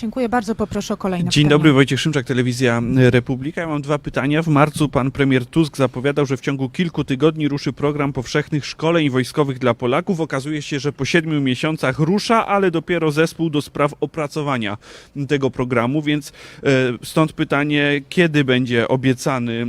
Dziękuję bardzo, poproszę o kolejne Dzień pytanie. dobry, Wojciech Szymczak, Telewizja Republika. Ja mam dwa pytania. W marcu pan premier Tusk zapowiadał, że w ciągu kilku tygodni ruszy program powszechnych szkoleń wojskowych dla Polaków. Okazuje się, że po siedmiu miesiącach rusza, ale dopiero zespół do spraw opracowania tego programu, więc e, stąd pytanie, kiedy będzie obiecany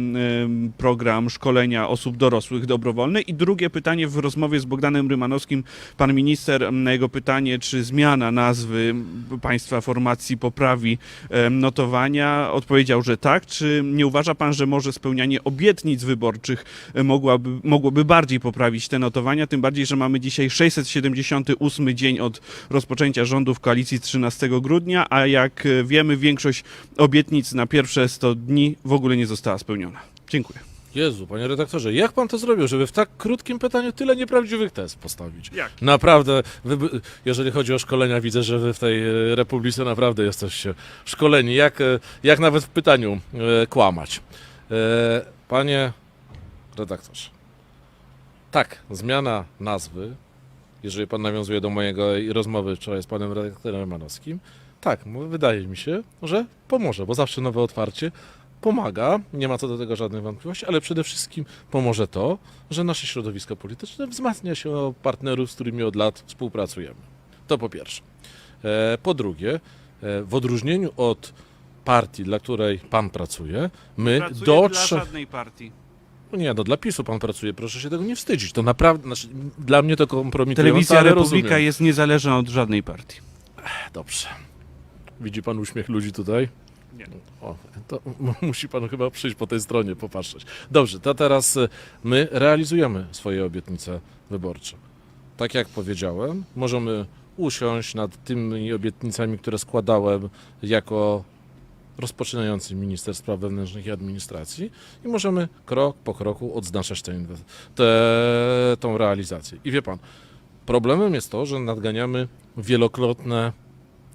program szkolenia osób dorosłych dobrowolny? I drugie pytanie w rozmowie z Bogdanem Rymanowskim, pan minister na jego pytanie, czy zmiana nazwy państwa formacji poprawi em, notowania, odpowiedział, że tak. Czy nie uważa pan, że może spełnianie obietnic wyborczych mogłaby, mogłoby bardziej poprawić te notowania? Tym bardziej, że mamy dzisiaj 678 dzień od rozpoczęcia rządów koalicji 13 grudnia, a jak e, wiemy, większość obietnic na pierwsze 100 dni w ogóle nie została spełniona. Dziękuję. Jezu, panie redaktorze, jak pan to zrobił, żeby w tak krótkim pytaniu tyle nieprawdziwych tez postawić? Jak? Naprawdę, wy, jeżeli chodzi o szkolenia, widzę, że wy w tej e, republice naprawdę jesteście szkoleni. Jak, e, jak nawet w pytaniu e, kłamać? E, panie redaktorze, tak, zmiana nazwy, jeżeli pan nawiązuje do mojego rozmowy wczoraj z panem redaktorem Manowskim, tak, wydaje mi się, że pomoże, bo zawsze nowe otwarcie pomaga, nie ma co do tego żadnej wątpliwości, ale przede wszystkim pomoże to, że nasze środowisko polityczne wzmacnia się o partnerów, z którymi od lat współpracujemy. To po pierwsze. E, Po drugie, e, w odróżnieniu od partii, dla której pan pracuje, my do trzech... żadnej partii. No Nie, no dla PiSu pan pracuje, proszę się tego nie wstydzić. To naprawdę, znaczy, dla mnie to kompromitujące, Telewizja ale Republika rozumiem. jest niezależna od żadnej partii. Dobrze. Widzi pan uśmiech ludzi tutaj? Nie. O, to musi pan chyba przyjść po tej stronie, popatrzeć. Dobrze, to teraz y, my realizujemy swoje obietnice wyborcze. Tak jak powiedziałem, możemy usiąść nad tymi obietnicami, które składałem jako rozpoczynający minister spraw wewnętrznych i administracji i możemy krok po kroku odznaczać tę tą realizację. I wie pan, problemem jest to, że nadganiamy wielokrotne,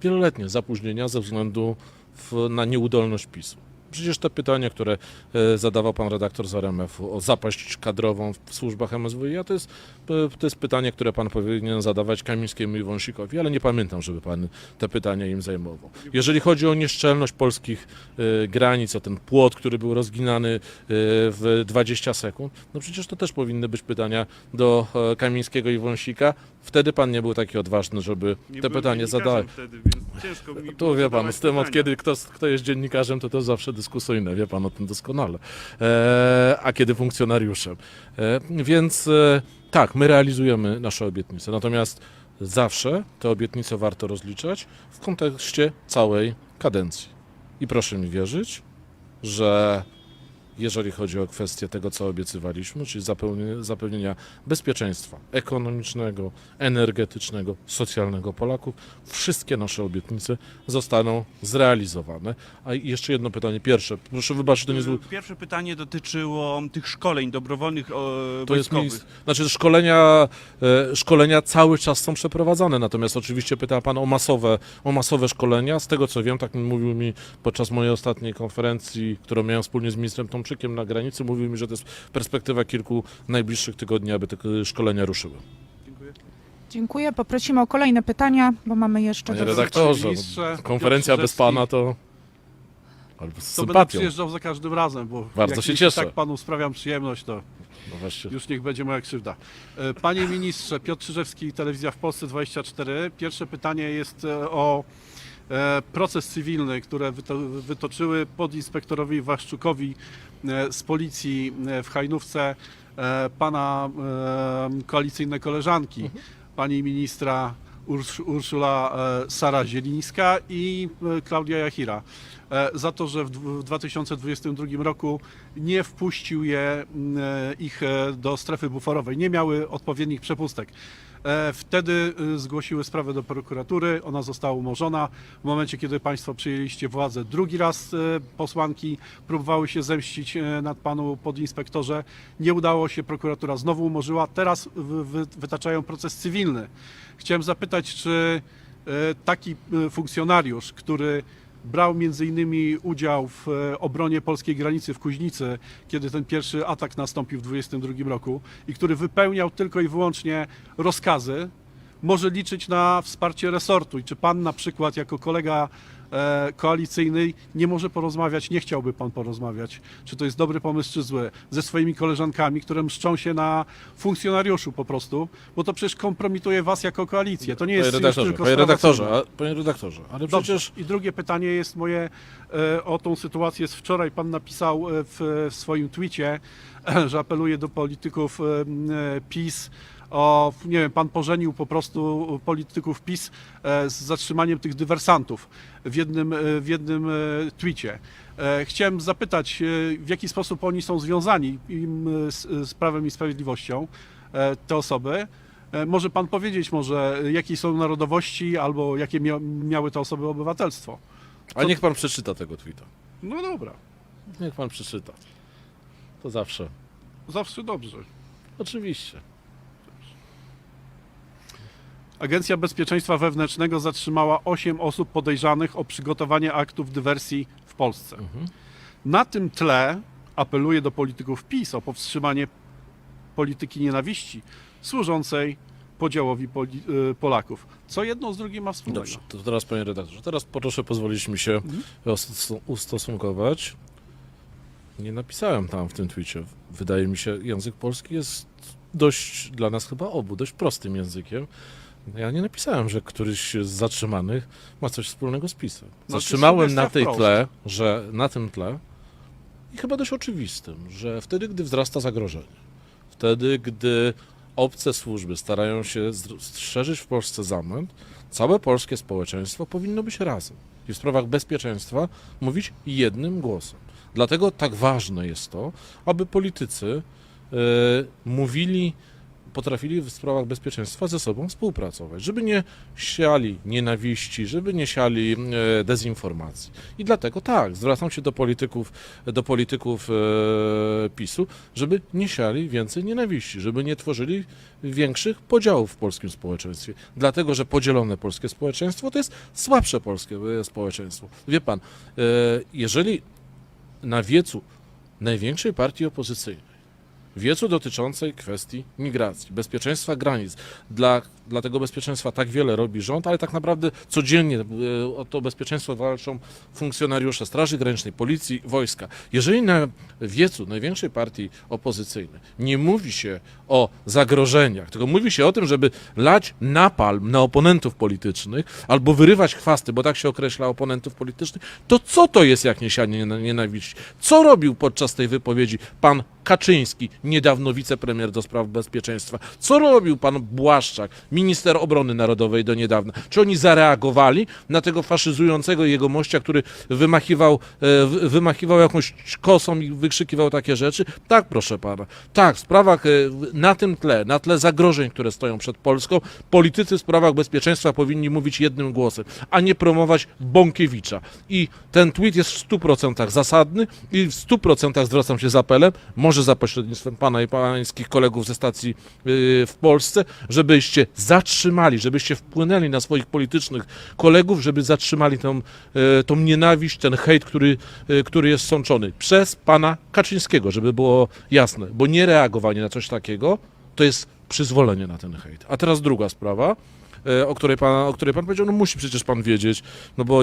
wieloletnie zapóźnienia ze względu w, na nieudolność PiSu. Przecież te pytania, które e, zadawał pan redaktor z RMF-u o zapaść kadrową w służbach MSWiA, to jest, e, to jest pytanie, które pan powinien zadawać Kamińskiemu i Wąsikowi, ale nie pamiętam, żeby pan te pytania im zajmował. Jeżeli chodzi o nieszczelność polskich e, granic, o ten płot, który był rozginany w 20 sekund, no przecież to też powinny być pytania do Kamińskiego i Wąsika. Wtedy pan nie był taki odważny, żeby te pytanie zadać. Wtedy, więc ciężko mi Tu wie pan, z tym od kiedy kto, kto jest dziennikarzem, to to zawsze dyskusyjne, wie pan o tym doskonale. E, a kiedy funkcjonariuszem. E, więc e, tak, my realizujemy nasze obietnice, natomiast zawsze te obietnice warto rozliczać w kontekście całej kadencji. I proszę mi wierzyć, że jeżeli chodzi o kwestię tego, co obiecywaliśmy, czyli zapewnienia, bezpieczeństwa ekonomicznego, energetycznego, socjalnego Polaków, wszystkie nasze obietnice zostaną zrealizowane. A jeszcze jedno pytanie, pierwsze, proszę wybaczyć, to nie jest... Pierwsze pytanie dotyczyło tych szkoleń dobrowolnych o, To jest miejsce, znaczy szkolenia, e, szkolenia cały czas są przeprowadzane, natomiast oczywiście pyta Pan o masowe, o masowe szkolenia. Z tego co wiem, tak mówił mi podczas mojej ostatniej konferencji, którą miałem wspólnie z ministrem Tomczykiem na granicy, mówił mi, że to jest perspektywa kilku najbliższych tygodni, aby te szkolenia ruszyły. Dziękuję. Poprosimy o kolejne pytania, bo mamy jeszcze... Panie do- redaktorze, Ministrze, konferencja Piotr bez Pana to... Albo z To będę sympatią. przyjeżdżał za każdym razem, bo Bardzo jak się cieszę. tak panu sprawiam przyjemność, to No właśnie. już niech będzie moja krzywda. E, Panie ministrze, Piotr Czyżewski, Telewizja w Polsce 24. Pierwsze pytanie jest e, o proces cywilny, które wyto, wytoczyły podinspektorowi Waszczukowi e, z policji e, w Hajnówce e, pana e, koalicyjne koleżanki, pani ministra Ursz, Urszula e, Sara Zielińska i e, Klaudia Jachira. E, za to, że w dw- w 2022 roku nie wpuścił je e, ich e, do strefy buforowej, nie miały odpowiednich przepustek. E, Wtedy e, zgłosiły sprawę do prokuratury, ona została umorzona. W momencie, kiedy Państwo przyjęliście władzę drugi raz, e, posłanki próbowały się zemścić e, nad Panu podinspektorze. Nie udało się, prokuratura znowu umorzyła. Teraz wy- wy- wytaczają proces cywilny. Chciałem zapytać, czy taki funkcjonariusz, który brał między innymi udział w e, obronie polskiej granicy w Kuźnicy, kiedy ten pierwszy atak nastąpił w 2022 roku i który wypełniał tylko i wyłącznie rozkazy, może liczyć na wsparcie resortu. I czy pan na przykład jako kolega koalicyjnej nie może porozmawiać, nie chciałby pan porozmawiać, czy to jest dobry pomysł, czy zły, ze swoimi koleżankami, które mszczą się na funkcjonariuszu po prostu, bo to przecież kompromituje was jako koalicję. To nie jest Panie już redaktorze, tylko panie sprawa redaktorze, cywilna. a, panie redaktorze, ale Dobrze. przecież I drugie pytanie jest moje e, o tą sytuację z wczoraj. Pan napisał e, w, w swoim twicie, że apeluje do polityków e, m, e, PiS o, nie wiem, pan pożenił po prostu polityków PiS e, z zatrzymaniem tych dywersantów w jednym, e, w jednym e, twicie. E, Chciałem zapytać, w jaki sposób oni są związani im, z, z Prawem i Sprawiedliwością, te osoby. Może pan powiedzieć może, e, jakiej są narodowości albo jakie mia miały te osoby obywatelstwo? A niech pan przeczyta tego tweeta. No dobra, Niech pan przeczyta. To zawsze. zawsze dobrze. Oczywiście. Agencja Bezpieczeństwa Wewnętrznego zatrzymała 8 osób podejrzanych o przygotowanie aktów dywersji w Polsce. Mhm. Na tym tle apeluje do polityków PiS o powstrzymanie polityki nienawiści służącej podziałowi Poli y, Polaków. Co jedno z drugim ma wspólnego? Dobrze, to teraz panie redaktorze, teraz proszę pozwolić mi się Mhm. ustos- ustosunkować. Nie napisałem tam w tym twicie. Wydaje mi się, język polski jest dość dla nas chyba obu, dość prostym językiem. Ja nie napisałem, że któryś z zatrzymanych ma coś wspólnego z PiSem. No, Zatrzymałem na tej tle, że na tym tle i chyba dość oczywistym, że wtedy, gdy wzrasta zagrożenie, wtedy, gdy obce służby starają się strzeżyć w Polsce zamęt, całe polskie społeczeństwo powinno być razem i w sprawach bezpieczeństwa mówić jednym głosem. Dlatego tak ważne jest to, aby politycy e, mówili, potrafili w sprawach bezpieczeństwa ze sobą współpracować, żeby nie siali nienawiści, żeby nie siali e, dezinformacji. I dlatego tak, zwracam się do polityków, do polityków e, PiSu, żeby nie siali więcej nienawiści, żeby nie tworzyli większych podziałów w polskim społeczeństwie. Dlatego, że podzielone polskie społeczeństwo to jest słabsze polskie e, społeczeństwo. Wie pan, jeżeli na wiecu największej partii opozycyjnej, wiecu dotyczącej kwestii migracji, bezpieczeństwa granic. Dla, dla tego bezpieczeństwa tak wiele robi rząd, ale tak naprawdę codziennie e, o to bezpieczeństwo walczą funkcjonariusze Straży Granicznej, Policji, wojska. Jeżeli na wiecu największej partii opozycyjnej nie mówi się o zagrożeniach, tylko mówi się o tym, żeby lać napalm na oponentów politycznych albo wyrywać chwasty, bo tak się określa oponentów politycznych, to co to jest jak niesianie niena- nienawiści? Co robił podczas tej wypowiedzi pan Kaczyński, niedawno wicepremier do spraw bezpieczeństwa? Co robił pan Błaszczak, minister obrony narodowej do niedawna? Czy oni zareagowali na tego faszyzującego jegomościa, który wymachiwał, e, wy- wymachiwał jakąś kosą i wykrzykiwał takie rzeczy? Tak, proszę pana. Tak, w sprawach, e, na tym tle, na tle zagrożeń, które stoją przed Polską, politycy w sprawach bezpieczeństwa powinni mówić jednym głosem, a nie promować Bąkiewicza. I ten tweet jest w 100% zasadny i w 100% zwracam się z apelem, może za pośrednictwem pana i pańskich kolegów ze stacji yy, w Polsce, żebyście zatrzymali, żebyście wpłynęli na swoich politycznych kolegów, żeby zatrzymali tą, yy, tą nienawiść, ten hejt, który, yy, który jest sączony przez pana Kaczyńskiego, żeby było jasne, bo niereagowanie na coś takiego to jest przyzwolenie na ten hejt. A teraz druga sprawa, o której pan, o której pan powiedział, no musi przecież pan wiedzieć, no bo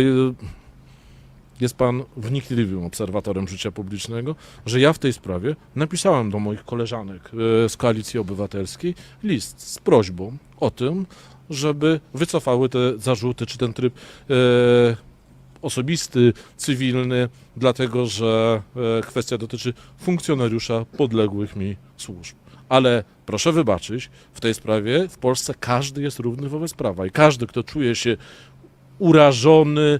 jest pan wnikliwym obserwatorem życia publicznego, że ja w tej sprawie napisałem do moich koleżanek e, z Koalicji Obywatelskiej list z prośbą o tym, żeby wycofały te zarzuty, czy ten tryb e, osobisty, cywilny, dlatego że e, kwestia dotyczy funkcjonariusza podległych mi służb. Ale proszę wybaczyć, w tej sprawie w Polsce każdy jest równy wobec prawa i każdy, kto czuje się urażony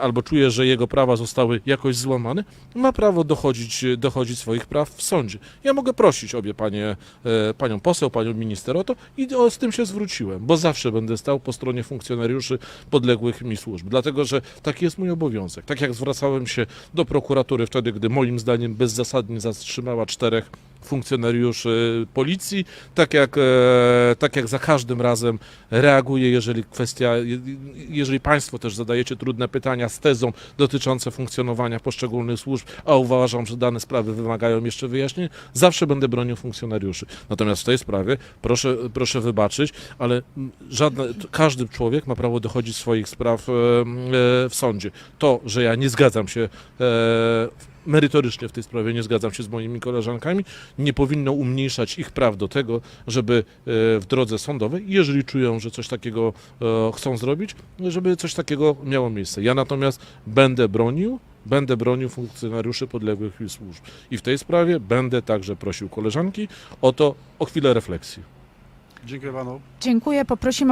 albo czuje, że jego prawa zostały jakoś złamane, ma prawo dochodzić, dochodzić swoich praw w sądzie. Ja mogę prosić obie panie, e, panią poseł, panią minister o to i o, z tym się zwróciłem, bo zawsze będę stał po stronie funkcjonariuszy podległych mi służb, dlatego że taki jest mój obowiązek. Tak jak zwracałem się do prokuratury wtedy, gdy moim zdaniem bezzasadnie zatrzymała czterech funkcjonariuszy policji, tak jak, e, tak jak za każdym razem reaguję, jeżeli kwestia, je- jeżeli Państwo też zadajecie trudne pytania z tezą dotyczące funkcjonowania poszczególnych służb, a uważam, że dane sprawy wymagają jeszcze wyjaśnień, zawsze będę bronił funkcjonariuszy. Natomiast w tej sprawie proszę, proszę wybaczyć, ale żadne, każdy człowiek ma prawo dochodzić swoich spraw e, e, w sądzie. To, że ja nie zgadzam się e, merytorycznie w tej sprawie, nie zgadzam się z moimi koleżankami, nie powinno umniejszać ich praw do tego, żeby e, w drodze sądowej, jeżeli czują, że coś takiego e, chcą zrobić, żeby coś takiego miało miejsce. Ja natomiast będę bronił, będę bronił funkcjonariuszy podległych mi służb. I w tej sprawie będę także prosił koleżanki o to, o chwilę refleksji. Dziękuję panu. Dziękuję. Poprosimy